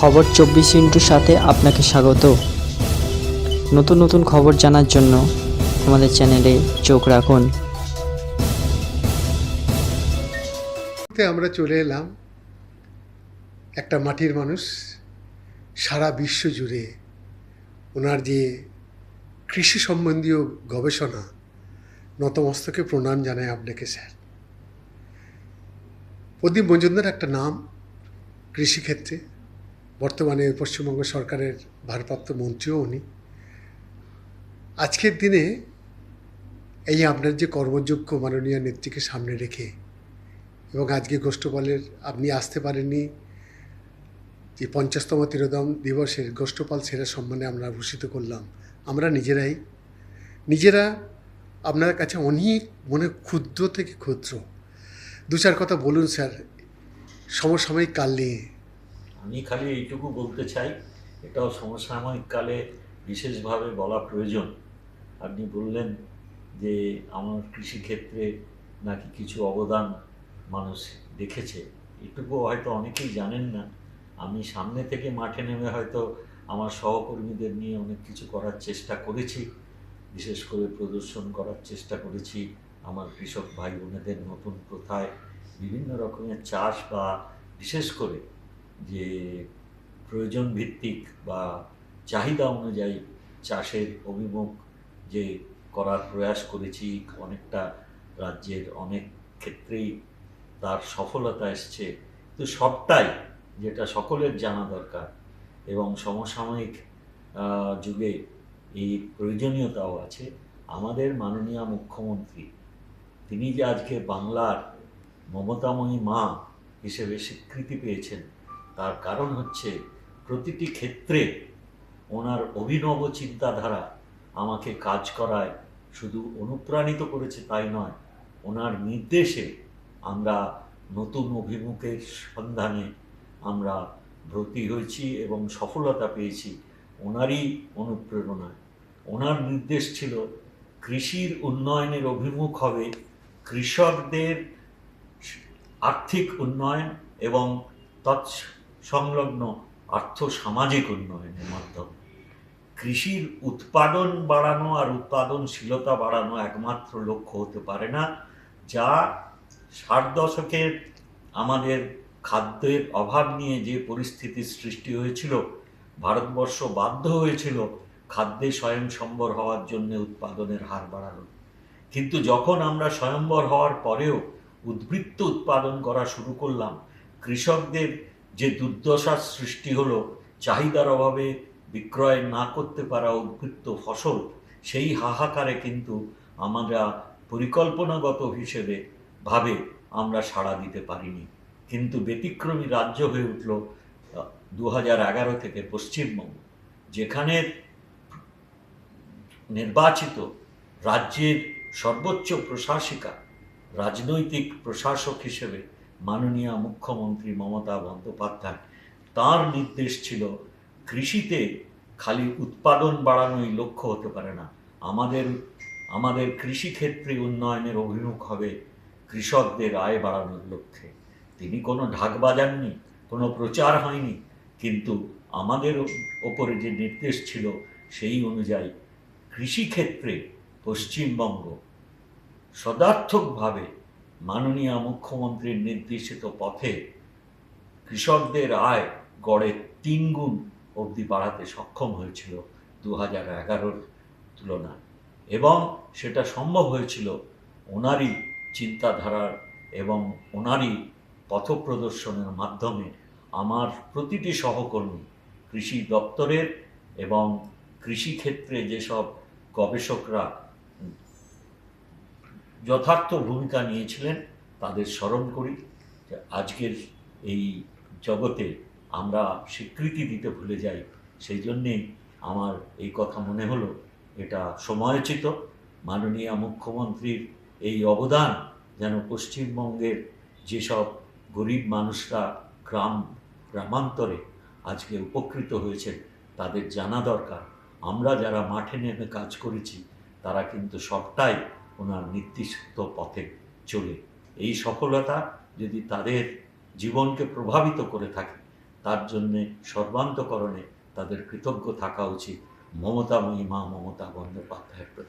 খবর চব্বিশ ইন্টুর সাথে আপনাকে স্বাগত। নতুন নতুন খবর জানার জন্য আমাদের চ্যানেলে চোখ রাখুন। আমরা চলে এলাম একটা মাটির মানুষ সারা বিশ্ব জুড়ে ওনার যে কৃষি সম্বন্ধীয় গবেষণা, নতমস্তকে প্রণাম জানায় আপনাকে, স্যার। প্রদীপ মজুমদার একটা নাম কৃষিক্ষেত্রে। বর্তমানে পশ্চিমবঙ্গ সরকারের ভারপ্রাপ্ত মন্ত্রীও উনি। আজকের দিনে এই আপনার যে কর্মযোগ্য মাননীয় নেত্রীকে সামনে রেখে এবং আজকে গোষ্ঠপালের আপনি আসতে পারেননি, যে পঞ্চাশতম তিরোদম দিবসের গোষ্ঠপাল সেরা সম্মানে আমরা ভূষিত করলাম, আমরা নিজেরাই। নিজেরা আপনার কাছে অনেক মনে ক্ষুদ্র থেকে ক্ষুদ্র। দু চার কথা বলুন স্যার, সমসাময়িক কাল নিয়ে। আমি খালি এইটুকু বলতে চাই, এটাও সমসাময়িক কালে বিশেষভাবে বলা প্রয়োজন। আপনি বললেন যে আমার কৃষিক্ষেত্রে নাকি কিছু অবদান মানুষ দেখেছে। এটুকু হয়তো অনেকেই জানেন না। আমি সামনে থেকে মাঠে নেমে হয়তো আমার সহকর্মীদের নিয়ে অনেক কিছু করার চেষ্টা করেছি, বিশেষ করে প্রদর্শন করার চেষ্টা করেছি, আমার কৃষক ভাই বোনেদের নতুন প্রথায় বিভিন্ন রকমের চাষ বা বিশেষ করে যে প্রয়োজন ভিত্তিক বা চাহিদা অনুযায়ী চাষের অভিমুখ যে করার প্রয়াস করেছি, অনেকটা রাজ্যের অনেক ক্ষেত্রেই তার সফলতা এসছে। তো সবটাই যেটা সকলের জানা দরকার এবং সমসাময়িক যুগে এই প্রয়োজনীয়তাও আছে। আমাদের মাননীয় মুখ্যমন্ত্রী, তিনি যে আজকে বাংলার মমতাময়ী মা হিসেবে স্বীকৃতি পেয়েছেন তার কারণ হচ্ছে প্রতিটি ক্ষেত্রে ওনার অভিনব চিন্তাধারা আমাকে কাজ করায়, শুধু অনুপ্রাণিত করেছে তাই নয়, ওনার নির্দেশে আমরা নতুন অভিমুখের সন্ধানে আমরা ভর্তি হয়েছি এবং সফলতা পেয়েছি ওনারই অনুপ্রেরণায়। ওনার নির্দেশ ছিল, কৃষির উন্নয়নের অভিমুখ হবে কৃষকদের আর্থিক উন্নয়ন এবং তৎসংলগ্ন আর্থ সামাজিক উন্নয়নের মাধ্যমে। কৃষির উৎপাদন বাড়ানো আর উৎপাদনশীলতা বাড়ানো একমাত্র লক্ষ্য হতে পারে না, যা ষাট দশকের আমাদের খাদ্যের অভাব নিয়ে যে পরিস্থিতির সৃষ্টি হয়েছিল, ভারতবর্ষ বাধ্য হয়েছিল খাদ্যে স্বয়ংসম্বর হওয়ার জন্য উৎপাদনের হার বাড়ানো। কিন্তু যখন আমরা স্বয়ম্বর হওয়ার পরেও উদ্বৃত্ত উৎপাদন করা শুরু করলাম, কৃষকদের যে দুর্দশার সৃষ্টি হলো, চাহিদার অভাবে বিক্রয় না করতে পারা উদ্বৃত্ত ফসল, সেই হাহাকারে কিন্তু আমরা পরিকল্পনাগত হিসেবে ভাবে আমরা সাড়া দিতে পারিনি। কিন্তু ব্যতিক্রমী রাজ্য হয়ে উঠল দু এগারো থেকে পশ্চিমবঙ্গ, যেখানে নির্বাচিত রাজ্যের সর্বোচ্চ প্রশাসিকা, রাজনৈতিক প্রশাসক হিসেবে মাননীয় মুখ্যমন্ত্রী মমতা বন্দ্যোপাধ্যায়। তার নির্দেশ ছিল, কৃষিতে খালি উৎপাদন বাড়ানোই লক্ষ্য হতে পারে না। আমাদের আমাদের কৃষিক্ষেত্রে উন্নয়নের অভিমুখ হবে কৃষকদের আয় বাড়ানোর লক্ষ্যে। তিনি কোনো ঢাক বাজাননি, কোনো প্রচার হয়নি, কিন্তু আমাদের ওপরে যে নির্দেশ ছিল সেই অনুযায়ী কৃষিক্ষেত্রে পশ্চিমবঙ্গ সদার্থকভাবে মাননীয় মুখ্যমন্ত্রীর নির্দেশিত পথে কৃষকদের আয় গড়ে তিন গুণ অবধি বাড়াতে সক্ষম হয়েছিল দু হাজার এগারোর তুলনায়। এবং সেটা সম্ভব হয়েছিল ওনারই চিন্তাধারার এবং ওনারই পথপ্রদর্শনের মাধ্যমে আমার প্রতিটি সহকর্মী, কৃষি দপ্তরের এবং কৃষিক্ষেত্রে যেসব গবেষকরা যথার্থ ভূমিকা নিয়েছিলেন, তাদের স্মরণ করি যে আজকের এই জগতে আমরা স্বীকৃতি দিতে ভুলে যাই। সেই জন্যেই আমার এই কথা মনে হলো, এটা সময়োচিত। মাননীয় মুখ্যমন্ত্রীর এই অবদান যেন পশ্চিমবঙ্গের যেসব গরিব মানুষরা গ্রাম, গ্রামান্তরে আজকে উপকৃত হয়েছেন, তাদের জানা দরকার। আমরা যারা মাঠে নেমে কাজ করেছি, তারা কিন্তু সবটাই ওনার নির্দিষ্ট পথে চলে। এই সফলতা যদি তাদের জীবনকে প্রভাবিত করে থাকে, তার জন্যে সর্বান্তকরণে তাদের কৃতজ্ঞ থাকা উচিত। মমতা মহিমা মমতা বন্দ্যোপাধ্যায়ের প্রতি।